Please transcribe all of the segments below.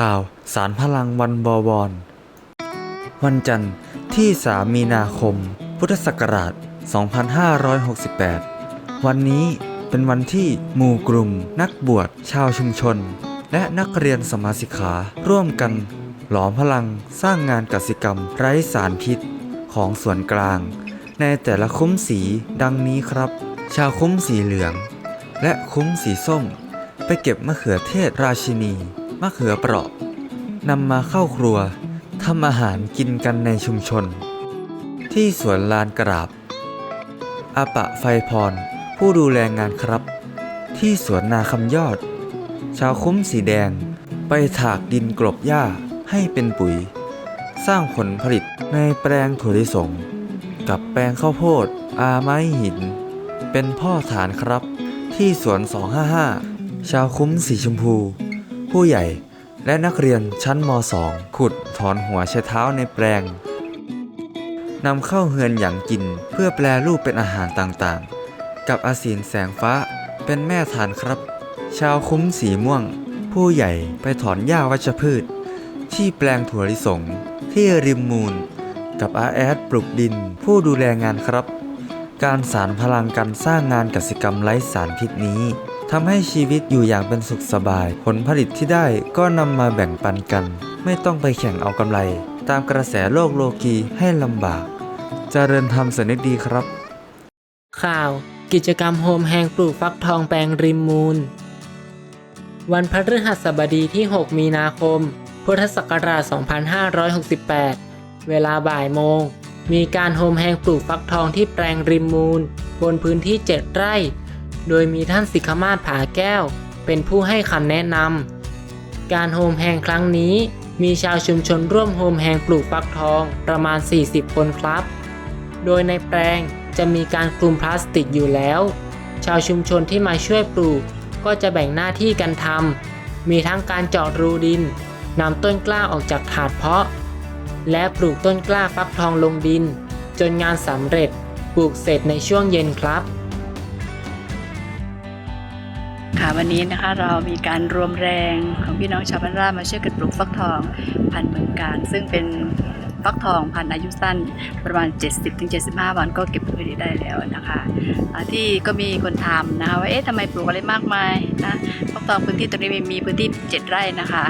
ข่าวสารพลังวันบวร วันจันทร์ที่ 3 มีนาคม พุทธศักราช 2568 วันนี้เป็นวันที่หมู่กลุ่ม นักบวชชาวชุมชน และนักเรียนสมาสิกขาร่วมกัน หลอมพลังสร้างงานกสิกรรมไร้สารพิษของส่วนกลาง ในแต่ละคุ้มสีดังนี้ครับ ชาวคุ้มสีเหลือง และคุ้มสีส้ม ไปเก็บมะเขือเทศราชินี มะเขือเปราะนำมาเข้าครัวทำอาหารกินกันในชุมชน ที่สวนลานกราบอาปะไฟพร ผู้ดูแลงานครับ ที่สวนนาคำยอด ชาวคุ้มสีแดง ไปถากดินกลบหญ้าให้เป็นปุ๋ย สร้างผลผลิตในแปลงถั่วลิสง กับแปลงข้าวโพดอาไม้หิน เป็นพ่อฐานครับ ที่สวน 255 ชาวคุ้มสีชมพู ผู้ใหญ่ และนักเรียนชั้นม .2 ขุดถอนหัวใช้เท้าในแปลงนำเข้าเฮือนอย่างกินเพื่อแปลรูปเป็นอาหารต่างๆ กับอาศีนแสงฟ้าเป็นแม่ฐานครับ ชาวคุ้มสีม่วง ผู้ใหญ่ไปถอนหญ้าวัชพืช ที่แปลงถั่วลิสง ที่ริมมูล กับอาแอดปลูกดินผู้ดูแลงานครับ การสารพลังการสร้างงานกสิกรรมไร้สารพิษนี้ ทำให้ชีวิตอยู่อย่างเป็นสุขสบาย ผลผลิตที่ได้ก็นำมาแบ่งปันกัน ไม่ต้องไปแข่งเอากำไร ตามกระแสโลกโลกีให้ลำบากจเจริญธรรมสนิทดีครับ ข่าว กิจกรรมโฮมแฮงปลูกฟักทองแปลงริมมูล วันพฤหัสบดีที่ 6 มีนาคม พุทธศักราช 2568 เวลาบ่ายโมง มีการโฮมแฮงปลูกฟักทองที่แปลงริมมูล บนพื้นที่ 7 ไร่ โดยมีท่านสิกขมาศผาแก้ว เป็นผู้ให้คำแนะนำ การโฮมแฮงครั้งนี้มีชาวชุมชนร่วมโฮมแฮงปลูกฟักทองประมาณ 40 คนครับ โดยในแปลงจะมีการคลุมพลาสติกอยู่แล้ว ชาวชุมชนที่มาช่วยปลูกก็จะแบ่งหน้าที่กันทำ มีทั้งการเจาะรูดินนำต้นกล้าออกจากถาดเพาะ และปลูกต้นกล้าฟักทองลงดิน จนงานสำเร็จปลูกเสร็จในช่วงเย็นครับ วันนี้นะคะเรามีการรวมแรงของพี่น้องชาวบ้านรามาช่วยกันปลูกฟักทองพันธุ์เมืองการ ซึ่งเป็นฟักทองพันธุ์อายุสั้นประมาณ 70-75 วันก็เก็บผลผลิตได้แล้วนะคะที่ก็มีคนถามนะคะว่าเอ๊ะทำไมปลูกอะไรมากมายนะฟักทองพื้นที่ตรงนี้มีพื้นที่ 7 ไร่นะคะ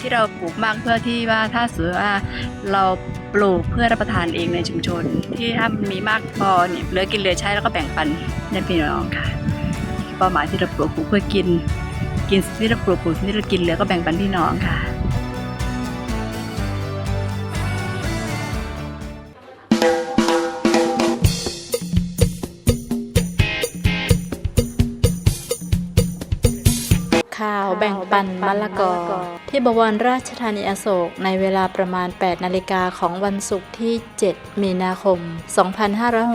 ที่เราปลูกมากเพื่อที่ว่าถ้าสมมติว่าเราปลูกเพื่อรับประทานเองในชุมชน ที่ถ้ามันมีมากพอเนี่ยเหลือกินเหลือใช้แล้วก็แบ่งปันญาติพี่น้องค่ะ เป้าหมายที่เราปลูกปลูกเพื่อกิน กินที่เราปลูกปลูกที่เรากินเหลือก็แบ่งปันพี่น้องค่ะข่าวแบ่งปันมะละกอ ที่บวรราชธานีอโศกในเวลาประมาณ 8 นาฬิกาของวันศุกร์ที่ 7 มีนาคม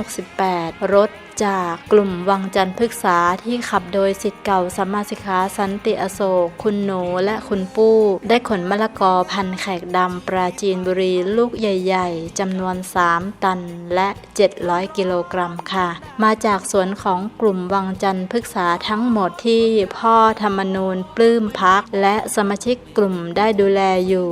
2568 รถ จากกลุ่มวังจันทร์พฤกษาที่ขับโดยสิทธิ์เก่าสัมมาสิกขาสันติอโศก คุณหนูและคุณปู้ ได้ขนมะละกอพันแขกดำปราจีนบุรีลูกใหญ่ ๆจำนวน 3 ตันและ 700 กิโลกรัมค่ะ มาจากสวนของกลุ่มวังจันทร์พฤกษาทั้งหมดที่พ่อธรรมนูญปลื้มพัก และสมาชิกกลุ่มได้ดูแลอยู่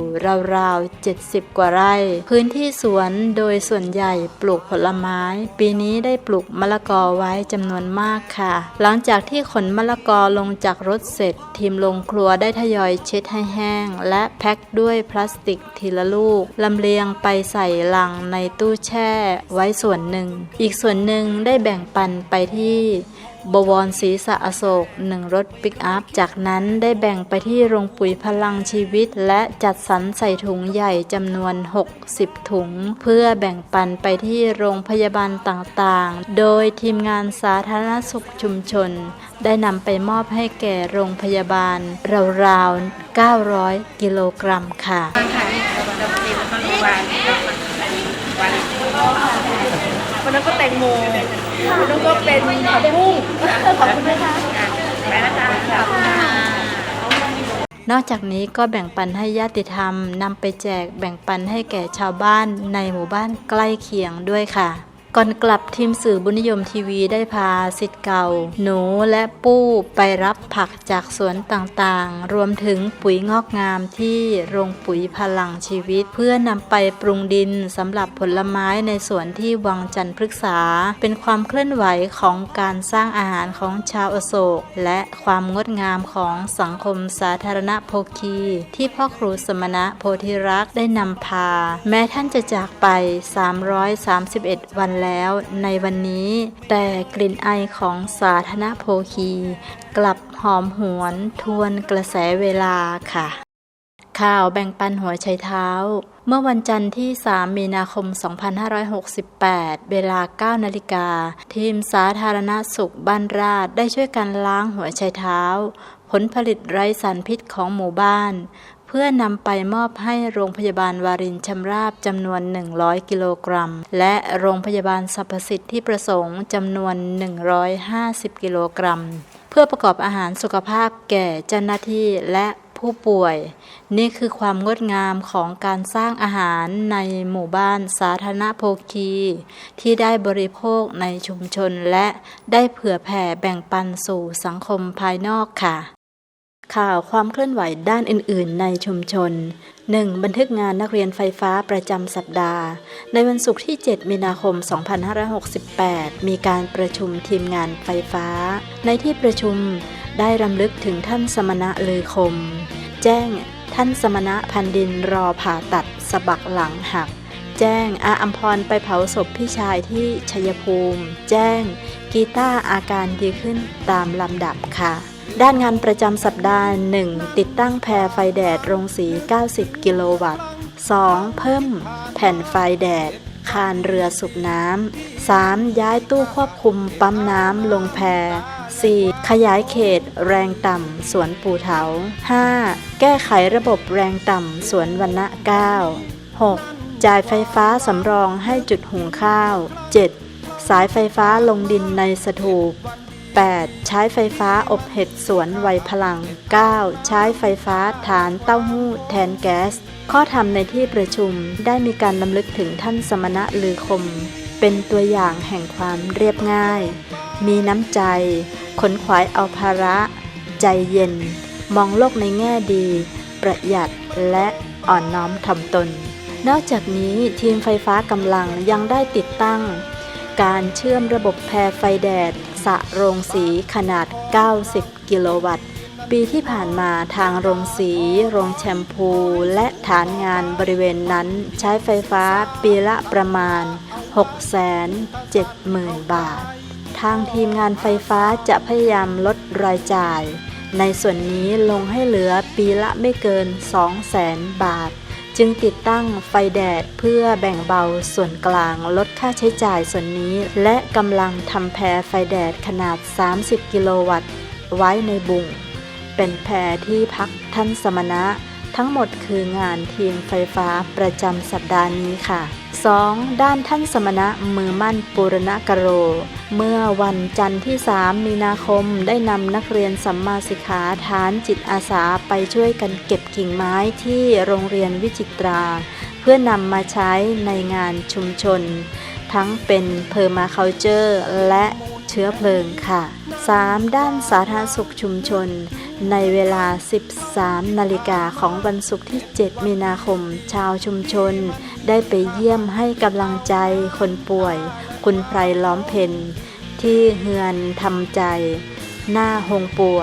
ราวๆ 70 กว่าไร่ พื้นที่สวนโดยส่วนใหญ่ปลูกผลไม้ ปีนี้ได้ปลูกมะละกอไว้จำนวนมากค่ะ หลังจากที่ขนมะละกอลงจากรถเสร็จ ทีมลงครัวได้ทยอยเช็ดให้แห้ง และแพ็คด้วยพลาสติกทีละลูกลำเลียงไปใส่ลังในตู้แช่ไว้ส่วนหนึ่ง อีกส่วนหนึ่งได้แบ่งปันไปที่ บวรศรีสะอโศกหนึ่งรถปิกอัพ จากนั้นได้แบ่งไปที่โรงปุ๋ยพลังชีวิต และจัดสรรใส่ถุงใหญ่จำนวน 60 ถุง เพื่อแบ่งปันไปที่โรงพยาบาลต่างๆ โดยทีมงานสาธารณสุขชุมชน ได้นำไปมอบให้แก่โรงพยาบาล ราวๆ 900 กิโลกรัมค่ะ วันนั้นก็แตงโมวันนั้นก็เป็นผักบุ้งขอบคุณนะคะไปนะคะขอบคุณค่ะนอกจากนี้ก็แบ่งปันให้ญาติธรรมนำไปแจกแบ่งปันให้แก่ชาวบ้านในหมู่บ้านใกล้เคียงด้วยค่ะ ก่อนกลับทีมสื่อบุญนิยมทีวีได้พาสิทธิ์เก่า หนูและปู้ไปรับผักจากสวนต่างๆ รวมถึงปุ๋ยงอกงามที่โรงปุ๋ยพลังชีวิต เพื่อนำไปปรุงดินสำหรับผลไม้ในสวนที่วังจันทร์พฤกษา เป็นความเคลื่อนไหวของการสร้างอาหารของชาวอโศก และความงดงามของสังคมสาธารณโภคี ที่พ่อครูสมณะโพธิรักษ์ได้นำพา แม้ท่านจะจากไป 331 วันแล้วในวันนี้ แต่กลิ่นไอของสาธารณโภคี กลับหอมหวนทวนกระแสเวลาค่ะ ข่าวแบ่งปันหัวไชเท้า เมื่อวันจันทร์ที่ 3 มีนาคม 2568 เวลา 9 นาฬิกา ทีมสาธารณสุขบ้านราดได้ช่วยกันล้างหัวไชเท้า ผลผลิตไร้สารพิษของหมู่บ้าน เพื่อนำไปมอบให้โรงพยาบาลวารินชำราบจำนวน 100 กิโลกรัม และโรงพยาบาลสรรพสิทธิประสงค์จำนวน 150 กิโลกรัม เพื่อประกอบอาหารสุขภาพแก่เจ้าหน้าที่และผู้ป่วย นี่คือความงดงามของการสร้างอาหารในหมู่บ้านสาธารณโภคี ที่ได้บริโภคในชุมชนและได้เผื่อแผ่แบ่งปันสู่สังคมภายนอกค่ะ ข่าวความเคลื่อนไหวด้านอื่น ๆ ในชุมชน 1. บันทึกงานนักเรียนไฟฟ้าประจำสัปดาห์ ในวันศุกร์ที่ 7 มีนาคม 2568 มีการประชุมทีมงานไฟฟ้า ในที่ประชุมได้รำลึกถึงท่านสมณะลือคม แจ้งท่านสมณะพันดินรอผ่าตัดสะบักหลังหัก แจ้งอาอัมพรไปเผาศพพี่ชายที่ชัยภูมิ แจ้งกีตาร์อาการดีขึ้นตามลำดับค่ะ ด้านงานประจำสัปดาห์ 1. ติดตั้งแพรไฟแดดโรงสี 90 กิโลวัตต์ 2. เพิ่มแผ่นไฟแดด คานเรือสูบน้ำ 3. ย้ายตู้ควบคุมปั๊มน้ำลงแพ 4. ขยายเขตแรงต่ำสวนปูเถา 5. แก้ไขระบบแรงต่ำสวนวันณะ 9 6. จ่ายไฟฟ้าสำรองให้จุดหุงข้าว 7. สายไฟฟ้าลงดินในสถูป 8. ใช้ไฟฟ้าอบเห็ดสวนไวพลัง 9. ใช้ไฟฟ้าฐานเต้าหู้แทนแก๊ส ข้อธรรมในที่ประชุมได้มีการลำลึกถึงท่านสมณะลือคม เป็นตัวอย่างแห่งความเรียบง่าย มีน้ำใจ ขนขวายเอาภาระ ใจเย็น มองโลกในแง่ดี ประหยัดและอ่อนน้อมถ่อมตน นอกจากนี้ทีมไฟฟ้ากำลังยังได้ติดตั้งการเชื่อมระบบแพรไฟแดด สระโรงสีขนาด 90 กิโลวัตต์ ปีที่ผ่านมาทางโรงสี โรงแชมพู และฐานงานบริเวณนั้นใช้ไฟฟ้าปีละประมาณ 670,000 บาท ทางทีมงานไฟฟ้าจะพยายามลดรายจ่าย ในส่วนนี้ลงให้เหลือปีละไม่เกิน 200,000 บาท จึงติดตั้งไฟแดดเพื่อแบ่งเบาส่วนกลางลดค่าใช้จ่ายส่วนนี้ และกำลังทำแพรไฟแดดขนาด 30 กิโลวัตต์ ไว้ในบุง เป็นแพรที่พักท่านสมณะ ทั้งหมดคืองานทีมไฟฟ้าประจำสัปดาห์นี้ค่ะ 2. ด้านท่านสมณะมือมั่นปุรณกโร เมื่อวันจันทร์ที่ 3 มีนาคมได้นำนักเรียนสัมมาสิกขาฐานจิตอาสาไปช่วยกันเก็บกิ่งไม้ที่โรงเรียนวิจิตรา เพื่อนำมาใช้ในงานชุมชน ทั้งเป็นเพอร์มาเคาเจอร์และเชื้อเพลิงค่ะ 3. ด้านสาธารณสุขชุมชน ในเวลา 13 นาฬิกาของวันศุกร์ที่ 7 มีนาคม ชาวชุมชน ได้ไปเยี่ยมให้กำลังใจคนป่วย คุณไพรล้อมเพนที่เฮือนทำใจ หน้าหงปัว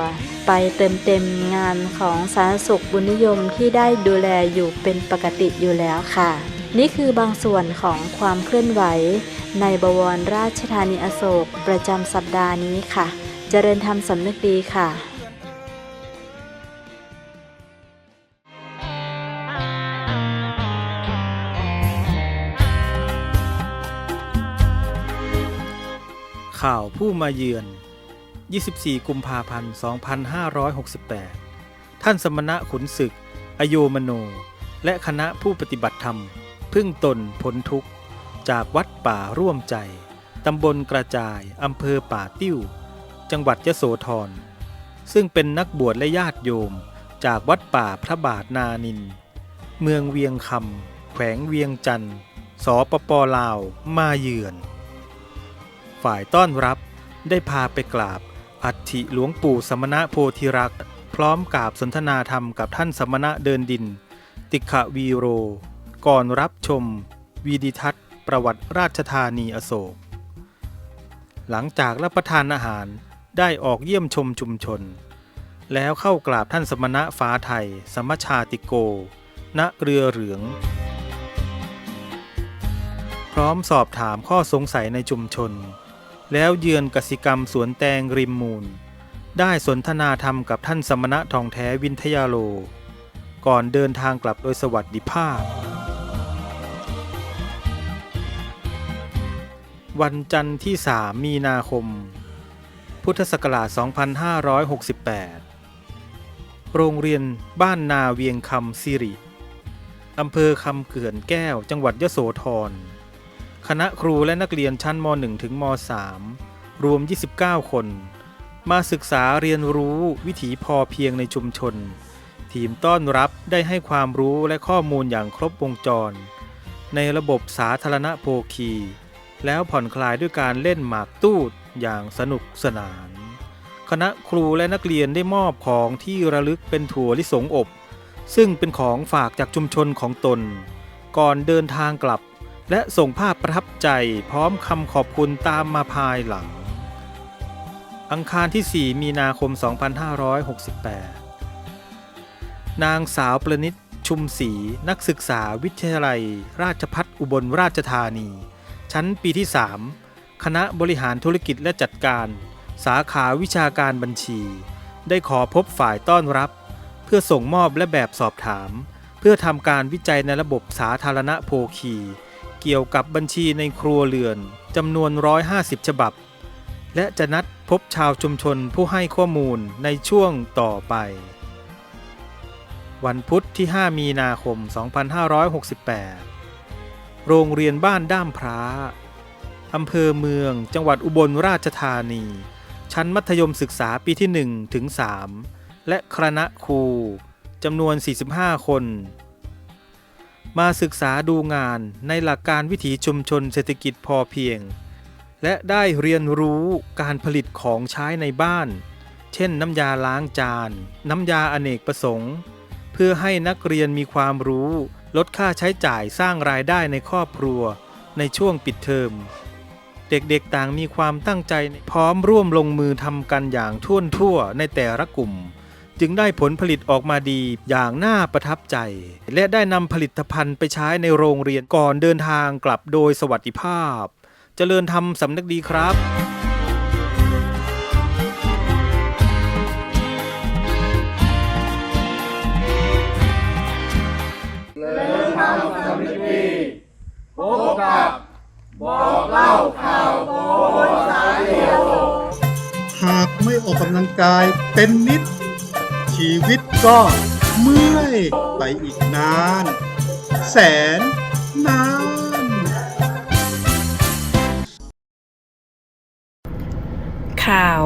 ไปเติมเต็มงานของสาธารณสุขบุญนิยมที่ได้ดูแลอยู่เป็นปกติอยู่แล้วค่ะ นี่คือบางส่วนของความเคลื่อนไหว ในบวรราชธานีอโศกประจำสัปดาห์นี้ค่ะ เจริญธรรมสำนึกดีค่ะ ข่าวผู้มาเยือน 24 กุมภาพันธ์ 2568 ท่านสมณะขุนศึก อโยมโน และคณะผู้ปฏิบัติธรรม พึ่งตนพ้นทุกข์ จากวัดป่าร่วมใจ ตำบลกระจาย อำเภอป่าติ้ว จังหวัดยโสธร ซึ่งเป็นนักบวชและญาติโยม จากวัดป่าพระบาทนานิน เมืองเวียงคำแขวงเวียงจันทร์สปปลาว มาเยือน ฝ่ายต้อนรับ ได้พาไปกราบ อัฐิหลวงปู่สมณะโพธิรักษ์พร้อมกราบสนทนาธรรมกับท่านสมณะเดินดิน ติขวีโร ก่อนรับชม วีดิทัศน์ ประวัติราชธานีอโศก หลังจากรับประทานอาหารได้ออกเยี่ยมชมชุมชน แล้วเข้ากราบท่านสมณะฟ้าไทย สมชาติโก ณเรือเหลืองพร้อมสอบถามข้อสงสัยในชุมชน แล้วเยือนกสิกรรมสวนแตงริมมูล ได้สนทนาธรรมกับท่านสมณะทองแท้วินทยาโล ก่อนเดินทางกลับโดยสวัสดิภาพ วันจันทร์ที่ 3 มีนาคม พุทธศักราช 2568 โรงเรียนบ้านนาเวียงคำสิริอำเภอคำเขื่อนแก้วจังหวัดยโสธร คณะครูและนักเรียนชั้นม .1 ถึงม .3 รวม 29 คน มาศึกษาเรียนรู้วิถีพอเพียงในชุมชน ทีมต้อนรับได้ให้ความรู้และข้อมูลอย่างครบวงจร ในระบบสาธารณโภคี แล้วผ่อนคลายด้วยการเล่นหมากตูดอย่างสนุกสนาน คณะครูและนักเรียนได้มอบของที่ระลึกเป็นถั่วลิสงอบ ซึ่งเป็นของฝากจากชุมชนของตน ก่อนเดินทางกลับ และส่งภาพประทับใจพร้อมคำขอบคุณตามมาภายหลัง อังคารที่ 4 มีนาคม 2568 นางสาวประนิษชุมศรีนักศึกษาวิทยาลัย ราชพัฒอุบลราชธานี ชั้นปีที่ 3 คณะบริหารธุรกิจและจัดการ สาขาวิชาการบัญชี ได้ขอพบฝ่ายต้อนรับ เพื่อส่งมอบและแบบสอบถาม เพื่อทำการวิจัยในระบบสาธารณโภคี เกี่ยวกับบัญชีในครัวเรือนจำนวน 150 ฉบับ และจะนัดพบชาวชุมชนผู้ให้ข้อมูลในช่วงต่อไป วันพุธที่ 5 มีนาคม 2568 โรงเรียนบ้านด้ามพร้าอำเภอเมือง จังหวัดอุบลราชธานี ชั้นมัธยมศึกษาปีที่ 1 ถึง 3 และคณะครูจำนวน 45 คน มาศึกษาดูงานในหลักการวิถีชุมชนเศรษฐกิจพอเพียง และได้เรียนรู้การผลิตของใช้ในบ้าน เช่นน้ำยาล้างจาน น้ำยาอเนกประสงค์ เพื่อให้นักเรียนมีความรู้ ลดค่าใช้จ่ายสร้างรายได้ในครอบครัว ในช่วงปิดเทอม เด็กๆต่างมีความตั้งใจพร้อมร่วมลงมือทำกันอย่างท่วนทั่วในแต่ละกลุ่ม จึงได้ผลผลิตออกมาดีอย่างน่าประทับใจ และได้นำผลิตภัณฑ์ไปใช้ในโรงเรียนก่อนเดินทางกลับโดยสวัสดิภาพเจริญธรรมสำนึกดีครับหากไม่ออกกำลังกายเป็นนิด ชีวิตก็เมื่อยไปอีกนาน แสนนาน ข่าว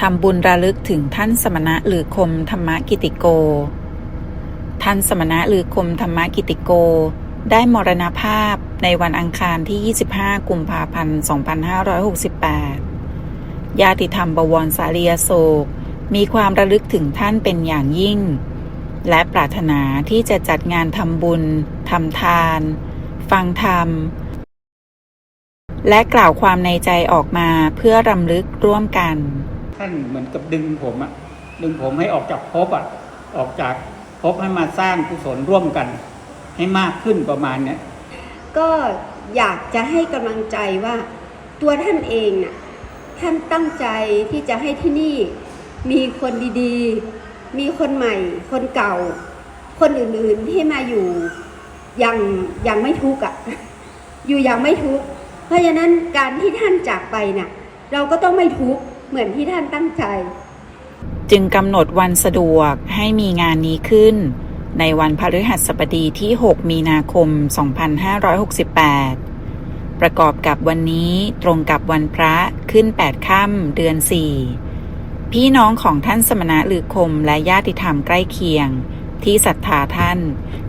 ทำบุญระลึกถึงท่านสมณะหรือคมธรรมกิติโก ท่านสมณะหรือคมธรรมกิติโก ได้มรณภาพในวันอังคารที่ 25 กุมภาพันธ์ 2568 ญาติธรรมบวรสารียโศก มีความระลึกถึงท่านเป็นอย่างยิ่ง และปรารถนาที่จะจัดงานทำบุญทำทาน ฟังธรรม และกล่าวความในใจออกมาเพื่อรำลึกร่วมกัน ท่านเหมือนกับดึงผมอะดึงผมให้ออกจากภพอะออกจากภพให้มาสร้างกุศลร่วมกัน ให้มากขึ้นประมาณเนี้ยก็อยากจะให้กำลังใจว่า ตัวท่านเองน่ะท่านตั้งใจที่จะให้ที่นี่ มีคนดีๆ มีคนใหม่ คนเก่า คนอื่นๆที่มาอยู่อย่างอย่างไม่ทุกข์อะ อยู่อย่างไม่ทุกข์ เพราะฉะนั้นการที่ท่านจากไปน่ะ เราก็ต้องไม่ทุกข์เหมือนที่ท่านตั้งใจ จึงกำหนดวันสะดวกให้มีงานนี้ขึ้น ในวันพฤหัสบดีที่ 6 มีนาคม 2568ประกอบกับวันนี้ตรงกับวันพระขึ้น 8 ค่ำเดือน 4 พี่น้องของท่านสมณะหรือคมและญาติธรรมใกล้เคียง ที่ศรัทธาท่าน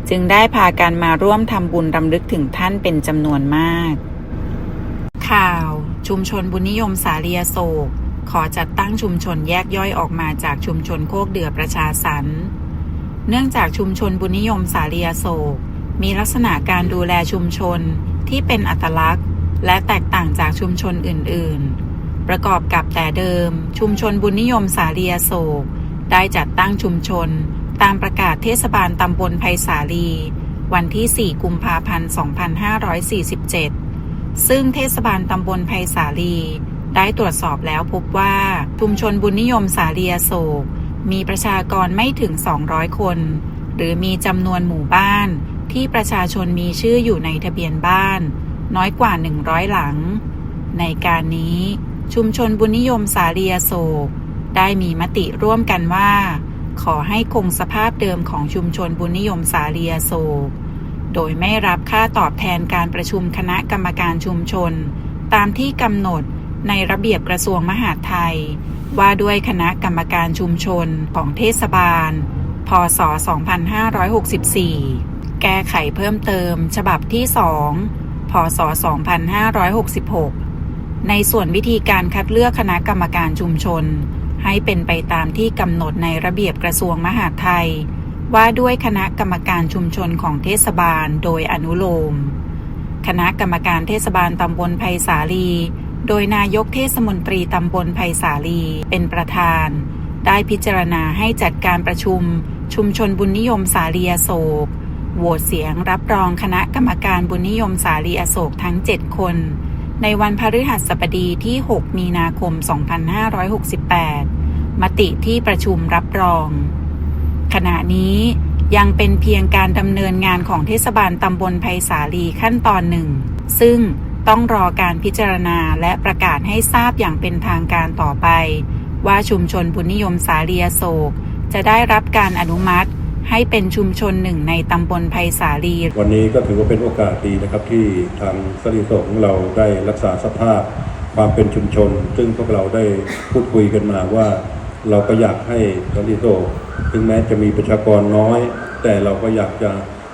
จึงได้พากันมาร่วมทำบุญรำลึกถึงท่านเป็นจำนวนมาก ข่าว ชุมชนบุญนิยมสาเลียโศก ขอจัดตั้งชุมชนแยกย่อยออกมาจากชุมชนโคกเดือประชาสรรเนื่องจากชุมชนบุญนิยมสาเลียโศก มีลักษณะการดูแลชุมชนที่เป็นอัตลักษณ์ และแตกต่างจากชุมชนอื่น ๆ ประกอบกับแต่เดิม ชุมชนบุญนิยมสาลียโศก ได้จัดตั้งชุมชน ตามประกาศเทศบาลตำบลไผ่สาลี วันที่ 4 กุมภาพันธ์ 2547 ซึ่งเทศบาลตำบลไผ่สาลี ได้ตรวจสอบแล้วพบว่า ชุมชนบุญนิยมสาลียโศก มีประชากรไม่ถึง 200 คน หรือมีจำนวนหมู่บ้านที่ประชาชนมีชื่ออยู่ในทะเบียนบ้าน น้อยกว่า 100 หลัง ในการนี้ ชุมชนบุญนิยมสาลียโศก ได้มีมติร่วมกันว่า ขอให้คงสภาพเดิมของชุมชนบุญนิยมสาลียโศก โดยไม่รับค่าตอบแทนการประชุมคณะกรรมการชุมชน ตามที่กำหนดในระเบียบกระทรวงมหาดไทย ว่าด้วยคณะกรรมการชุมชนของเทศบาล พศ 2564 แก้ไขเพิ่มเติม ฉบับที่ 2 พศ 2566 ในส่วนวิธีการคัดเลือกคณะกรรมการชุมชน ให้เป็นไปตามที่กำหนดในระเบียบกระทรวงมหาดไทย ว่าด้วยคณะกรรมการชุมชนของเทศบาลโดยอนุโลม คณะกรรมการเทศบาลตำบลไผ่สาลี โดยนายกเทศมนตรีตำบลไผ่สาลีเป็นประธาน ได้พิจารณาให้จัดการประชุม ชุมชนบุญนิยมสาลีอโศกโหวตเสียงรับรองคณะกรรมการบุญนิยมสาลีอโศกทั้ง 7 คน ในวันพฤหัสบดีที่ 6 มีนาคม 2568 มติที่ประชุมรับรอง ขณะนี้ยังเป็นเพียงการดำเนินงานของเทศบาลตำบลไผ่สาลีขั้นตอนหนึ่ง ซึ่งต้องรอการพิจารณาและประกาศให้ทราบอย่างเป็นทางการต่อไป ว่าชุมชนบุญนิยมสาลีอโศก จะได้รับการอนุมัติ ให้เป็นชุมชนหนึ่งในตำบลไผ่สาลี วันนี้ก็ถือว่าเป็นโอกาสดีนะครับที่ทางสรีโสของเราได้รักษาสภาพความเป็นชุมชน ซึ่งพวกเราได้พูดคุยกันมาว่า เราก็อยากให้สรีโสถึงแม้จะมีประชากรน้อย แต่เราก็อยากจะ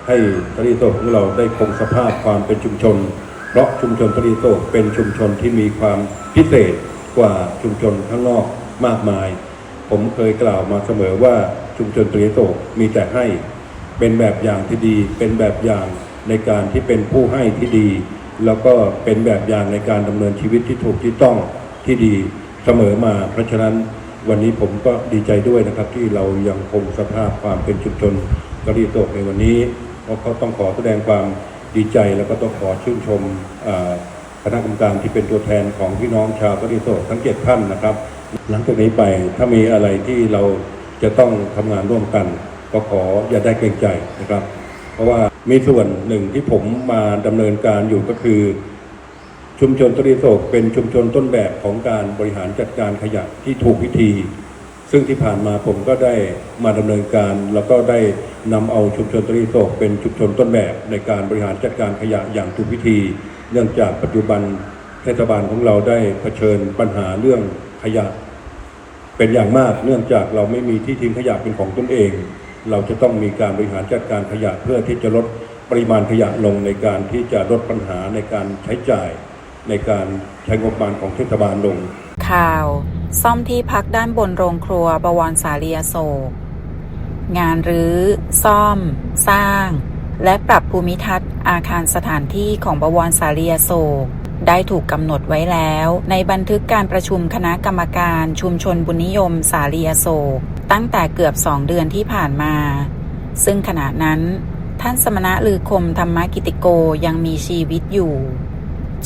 ให้สรีโสของเราได้คงสภาพความเป็นชุมชน เพราะชุมชนสรีโสเป็นชุมชนที่มีความพิเศษกว่าชุมชนข้างนอกมากมาย ผมเคยกล่าวมาเสมอว่า ชุมชนตรีโตกมีแต่ให้เป็นแบบอย่างที่ดี เป็นแบบอย่างในการที่เป็นผู้ให้ที่ดี แล้วก็เป็นแบบอย่างในการดำเนินชีวิตที่ถูกที่ต้องที่ดีเสมอมา เพราะฉะนั้นวันนี้ผมก็ดีใจด้วยนะครับ ที่เรายังคงสภาพความเป็นชุมชนกรีโตกในวันนี้เพราะก็ต้องขอแสดงความดีใจแล้วก็ต้องขอชื่นชมคณะกรรมการที่เป็นตัวแทนของพี่น้องชาวกรีโตกทั้งเจ็ดท่านนะครับ หลังจากนี้ไปถ้ามีอะไรที่เรา จะต้องทำงานร่วมกันก็ขออย่าได้เกรงใจนะครับ เพราะว่ามีส่วนหนึ่งที่ผมมาดำเนินการอยู่ก็คือ ชุมชนตรีโศกเป็นชุมชนต้นแบบของการบริหารจัดการขยะที่ถูกวิธี ซึ่งที่ผ่านมาผมก็ได้มาดำเนินการ แล้วก็ได้นำเอาชุมชนตรีโศกเป็นชุมชนต้นแบบในการบริหารจัดการขยะอย่างถูกวิธี เนื่องจากปัจจุบันเทศบาลของเราได้เผชิญปัญหาเรื่องขยะ เป็นอย่างมากเนื่องจากเราไม่มีที่ทิ้งขยะเป็นของตนเอง เราจะต้องมีการบริหารจัดการขยะเพื่อที่จะลดปริมาณขยะลงในการที่จะลดปัญหาในการใช้จ่าย ในการใช้งบประมาณของเทศบาลลง ข่าว ซ่อมที่พักด้านบนโรงครัวบวรสาลียโศก งานรื้อ ซ่อม สร้าง และปรับภูมิทัศน์อาคารสถานที่ของบวรสาลียโศก ได้ถูกกำหนดไว้แล้ว ในบันทึกการประชุมคณะกรรมการชุมชนบุญนิยม สาลียโศก ตั้งแต่เกือบสองเดือนที่ผ่านมา ซึ่งขณะนั้น ท่านสมณะลือคมธรรมกิติโกยังมีชีวิตอยู่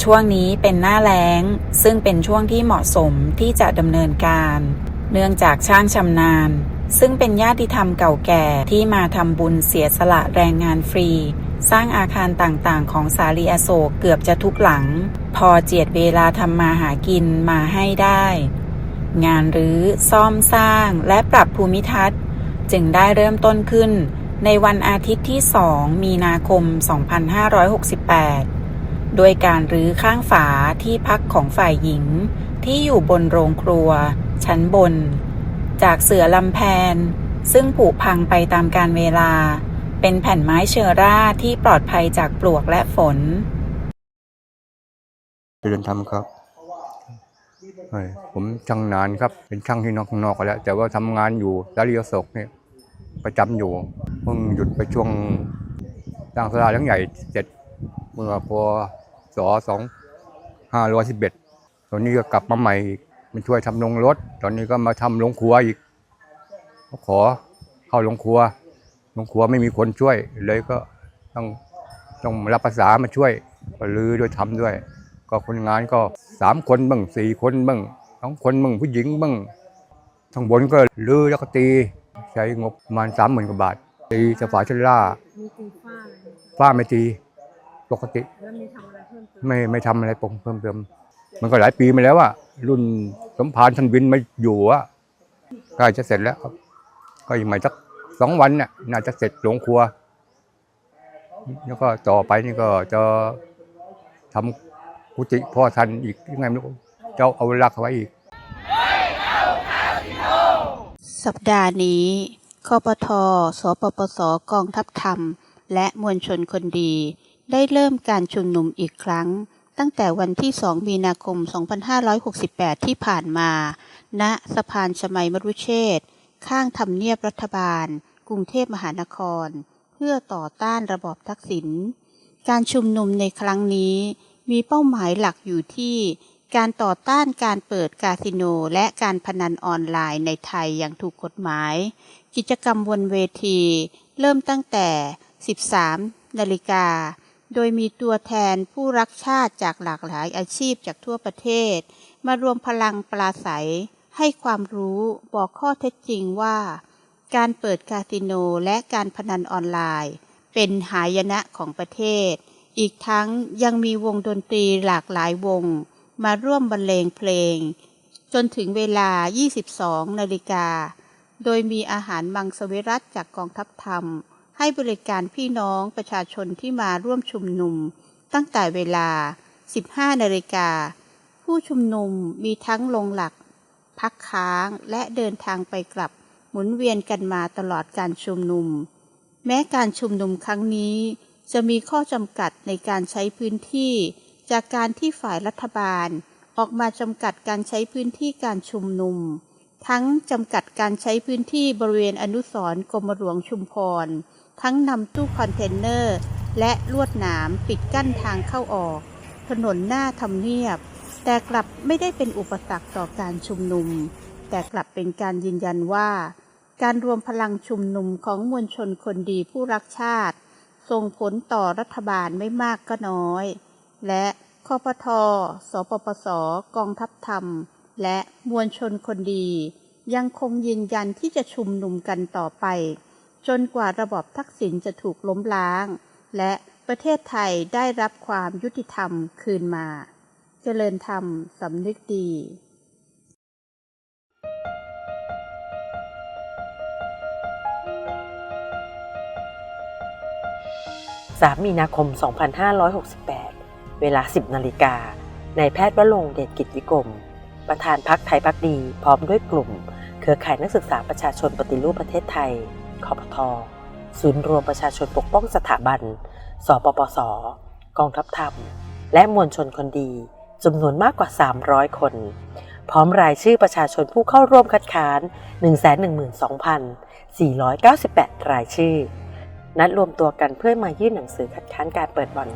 ช่วงนี้เป็นหน้าแล้ง ซึ่งเป็นช่วงที่เหมาะสมที่จะดำเนินการ เนื่องจากช่างชำนาญ ซึ่งเป็นญาติธรรมเก่าแก่ที่มาทำบุญเสียสละแรงงานฟรี สร้างอาคารต่างๆ ของสาลีอโศกเกือบจะทุกหลัง พอเจียดเวลาทำมาหากินมาให้ได้ งานหรือซ่อมสร้างและปรับภูมิทัศน์ จึงได้เริ่มต้นขึ้นในวันอาทิตย์ที่ 2 มีนาคม 2568 โดยการรื้อข้างฝาที่พักของฝ่ายหญิงที่อยู่บนโรงครัว ชั้นบน จากเสือลำแพน ซึ่งผุพังไปตามการเวลา เป็นแผ่นไม้เชอร่าที่ปลอดภัยจากปลวกและฝน เจริญธรรมครับผมช่างนานครับ เป็นช่างที่นอกนอกกันแล้ว แต่ว่าทำงานอยู่สารีอโศกเนี่ยประจำอยู่เพิ่งหยุดไปช่วงสร้างสลาหลังใหญ่เสร็จเมื่อพศสองห้าร้อยสิบเอ็ดตอนนี้ก็กลับมาใหม่มาช่วยทำโรงรถ ตอนนี้ก็มาทำโรงครัวอีกก็ขอเข้าโรงครัวโรงครัวไม่มีคนช่วยเลยก็ต้องต้องรับภาษามาช่วยก็ลือด้วยทำด้วย ก็คนงานก็สามคนบ้างสี่คนบ้างสองคนบ้างผู้หญิงบ้างข้างบนก็ลือแล้วก็ตี ใช้งบประมาณสามหมื่นกว่าบาท ตีสฝาชลล่าฝ้าไม่ตีปกติไม่ไม่ทำอะไรเพิ่มเติม มันก็หลายปีมาแล้วอะรุ่นสมพานทันวินมาอยู่อะใกล้จะเสร็จแล้วครับ ก็อีกไม่สักสองวันน่ะน่าจะเสร็จโรงครัว แล้วก็ต่อไปนี่ก็จะทำ กุฏิพ่อทันอีกยังไงไม่รู้จะเอารักเอาไว้อีก สัปดาห์นี้คปทสปปส กองทัพธรรม และมวลชนคนดี ได้เริ่มการชุมนุมอีกครั้ง ตั้งแต่วันที่ 2 มีนาคม 2568 ที่ผ่านมา ณ สะพานชมัยมรุเชษข้างทำเนียบรัฐบาล กรุงเทพมหานคร เพื่อต่อต้านระบอบทักษิณ การชุมนุมในครั้งนี้ มีเป้าหมายหลักอยู่ที่ การต่อต้านการเปิดคาสิโนและการพนันออนไลน์ในไทยอย่างถูกกฎหมาย กิจกรรมบนเวที เริ่มตั้งแต่ 13 นาฬิกา โดยมีตัวแทนผู้รักชาติจากหลากหลายอาชีพจากทั่วประเทศ มารวมพลังปราศัย ให้ความรู้บอกข้อเท็จจริงว่า การเปิดคาสิโนและการพนันออนไลน์ เป็นหายนะของประเทศ อีกทั้งยังมีวงดนตรีหลากหลายวง มาร่วมบรรเลงเพลง จนถึงเวลา 22 นาฬิกา โดยมีอาหารมังสวิรัตจากกองทัพธรรม ให้บริการพี่น้องประชาชนที่มาร่วมชุมนุม ตั้งแต่เวลา 15 นาฬิกา ผู้ชุมนุมมีทั้งลงหลัก พักค้างและเดินทางไปกลับหมุนเวียนกันมาตลอดการชุมนุม แม้การชุมนุมครั้งนี้ จะมีข้อจำกัดในการใช้พื้นที่ จากการที่ฝ่ายรัฐบาล ออกมาจำกัดการใช้พื้นที่การชุมนุม ทั้งจำกัดการใช้พื้นที่บริเวณอนุสรณ์กรมหลวงชุมพร ทั้งนำตู้คอนเทนเนอร์ และลวดหนามปิดกั้นทางเข้าออก ถนนหน้าทำเนียบ แต่กลับไม่ได้เป็นอุปสรรคต่อการชุมนุม แต่กลับเป็นการยืนยันว่า การรวมพลังชุมนุมของมวลชนคนดีผู้รักชาติ ส่งผลต่อรัฐบาลไม่มากก็น้อย และคอปทสปปส กองทัพธรรม และมวลชนคนดี ยังคงยืนยันที่จะชุมนุมกันต่อไป จนกว่าระบอบทักษิณจะถูกล้มล้าง และประเทศไทยได้รับความยุติธรรมคืนมา เจริญธรรมสำนึกดี 3 มีนาคม 2568 เวลา 10 นาฬิกา นายแพทย์วรงเดชกิจวิกรม ประธานพักไทยพักดี พร้อมด้วยกลุ่ม เครือข่ายนักศึกษาประชาชนปฏิรูปประเทศไทยคอปทศูนย์รวมประชาชนปกป้องสถาบัน สปปส กองทัพธรรม และมวลชนคนดีจำนวนมากกว่า 300 คน พร้อมรายชื่อประชาชนผู้เข้าร่วมคัดค้าน 112,498 รายชื่อ นัดรวมตัวกันเพื่อมายื่นหนังสือคัดค้านการเปิดบ่อน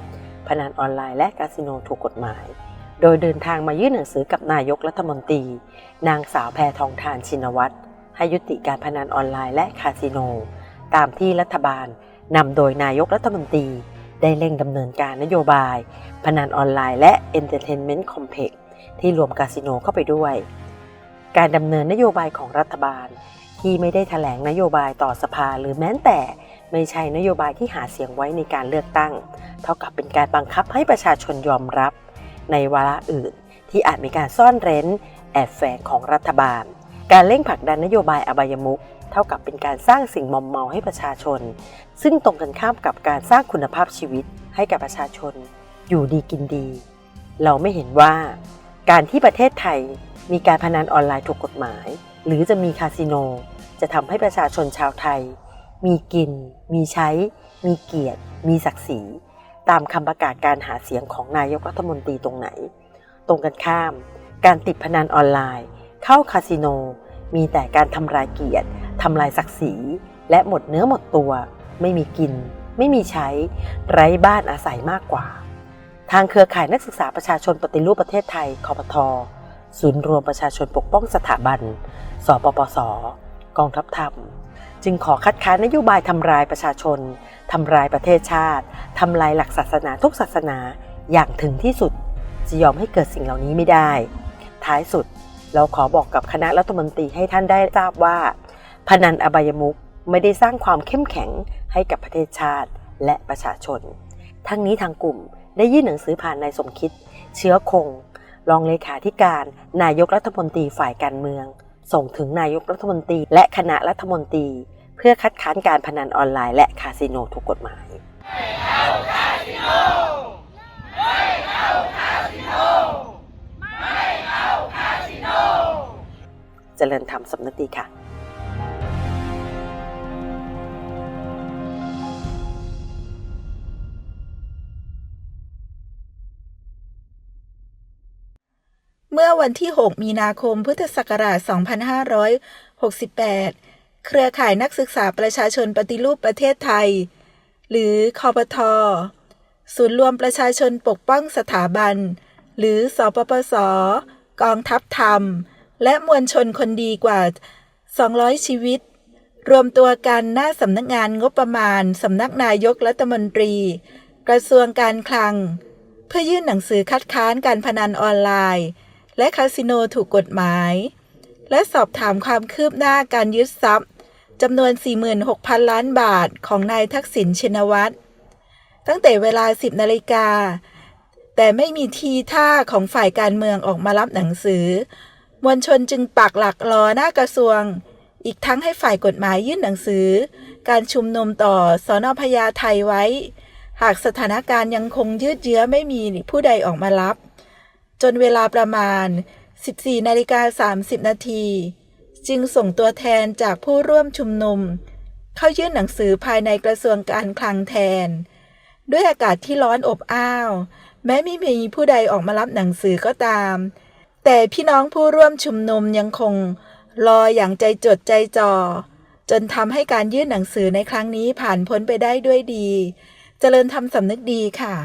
พนันออนไลน์และคาสิโนถูกกฎหมาย โดยเดินทางมายื่นหนังสือกับนายกรัฐมนตรี นางสาวแพทองทานชินวัตรให้ยุติการพนันออนไลน์และคาสิโน ตามที่รัฐบาลนำโดยนายกรัฐมนตรี ได้เร่งดำเนินการนโยบาย พนันออนไลน์และ Entertainment Complex ที่รวมคาสิโนเข้าไปด้วย การดำเนินนโยบายของรัฐบาล ที่ไม่ได้แถลงนโยบายต่อสภาหรือแม้แต่ ไม่ใช่นโยบายที่หาเสียงไว้ในการเลือกตั้ง เท่ากับเป็นการบังคับให้ประชาชนยอมรับ ในวาระอื่น ที่อาจมีการซ่อนเร้น แอบแฝงของรัฐบาล การเร่งผลักดันนโยบายอบายมุขเท่ากับเป็นการสร้างสิ่งมอมเมาให้ประชาชน ซึ่งตรงกันข้ามกับการสร้างคุณภาพชีวิตให้กับประชาชน อยู่ดีกินดี เราไม่เห็นว่า การที่ประเทศไทยมีการพนันออนไลน์ถูกกฎหมาย หรือจะมีคาสิโน จะทำให้ประชาชนชาวไทย มีกิน มีใช้ มีเกียรติ มีศักดิ์ศรี ตามคำประกาศการหาเสียงของนายกรัฐมนตรีตรงไหน ตรงกันข้าม การติดพนันออนไลน์ เข้าคาสิโน มีแต่การทำลายเกียรติทำลายศักดิ์ศรีและหมดเนื้อหมดตัว ไม่มีกิน ไม่มีใช้ ไร้บ้านอาศัยมากกว่า ทางเครือข่ายนักศึกษาประชาชนปฏิรูปประเทศไทยคอปทศูนย์รวมประชาชนปกป้องสถาบัน สปปส กองทัพธรรม จึงขอคัดค้านนโยบายทำลายประชาชน ทำลายประเทศชาติ ทำลายหลักศาสนาทุกศาสนาอย่างถึงที่สุด จะยอมให้เกิดสิ่งเหล่านี้ไม่ได้ ท้ายสุดเราขอบอกกับคณะรัฐมนตรีให้ท่านได้ทราบว่า พนันอบายมุขไม่ได้สร้างความเข้มแข็งให้กับประเทศชาติและประชาชน ทั้งนี้ทางกลุ่มได้ยื่นหนังสือผ่านนายสมคิด เชื้อคง รองเลขาธิการนายกรัฐมนตรีฝ่ายการเมือง ส่งถึงนายกรัฐมนตรีและคณะรัฐมนตรี พื่อคัดค้านการพนันออนไลน์และคาสิโนถูกกฎหมายเจริญธรรมสำนึกดีค่ะเมื่อวันที่ 6 มีนาคม พุทธศักราช 2568 เครือข่ายนักศึกษาประชาชนปฏิรูปประเทศไทย หรือคอปทศูนย์รวมประชาชนปกป้องสถาบัน หรือสปปส กองทัพธรรม และมวลชนคนดีกว่า 200 ชีวิต รวมตัวกันหน้าสำนักงานงบประมาณสำนักนายกรัฐมนตรี กระทรวงการคลัง เพื่อยื่นหนังสือคัดค้านการพนันออนไลน์ และคาสิโนถูกกฎหมาย และสอบถามความคืบหน้าการยึดทรัพย์ จำนวน 46,000 ล้านบาทของนายทักษิณชินวัตรตั้งแต่เวลา 10 นาฬิกา แต่ไม่มีทีท่าของฝ่ายการเมืองออกมารับหนังสือ มวลชนจึงปักหลักรอหน้ากระทรวง อีกทั้งให้ฝ่ายกฎหมายยื่นหนังสือ การชุมนุมต่อสอนอพญาไทยไว้ หากสถานการณ์ยังคงยืดเยื้อไม่มีผู้ใดออกมารับ จนเวลาประมาณ 14 นาฬิกา 30 นาที จึงส่งตัวแทนจากผู้ร่วมชุมนุม เข้ายื่นหนังสือภายในกระทรวงการคลังแทน ด้วยอากาศที่ร้อนอบอ้าว แม้ไม่มีผู้ใดออกมารับหนังสือก็ตาม แต่พี่น้องผู้ร่วมชุมนุมยังคง รออย่างใจจดใจจ่อจนทำให้การยื่นหนังสือในครั้งนี้ผ่านพ้นไปได้ด้วยดีเจริญทำสำนึกดีค่ะ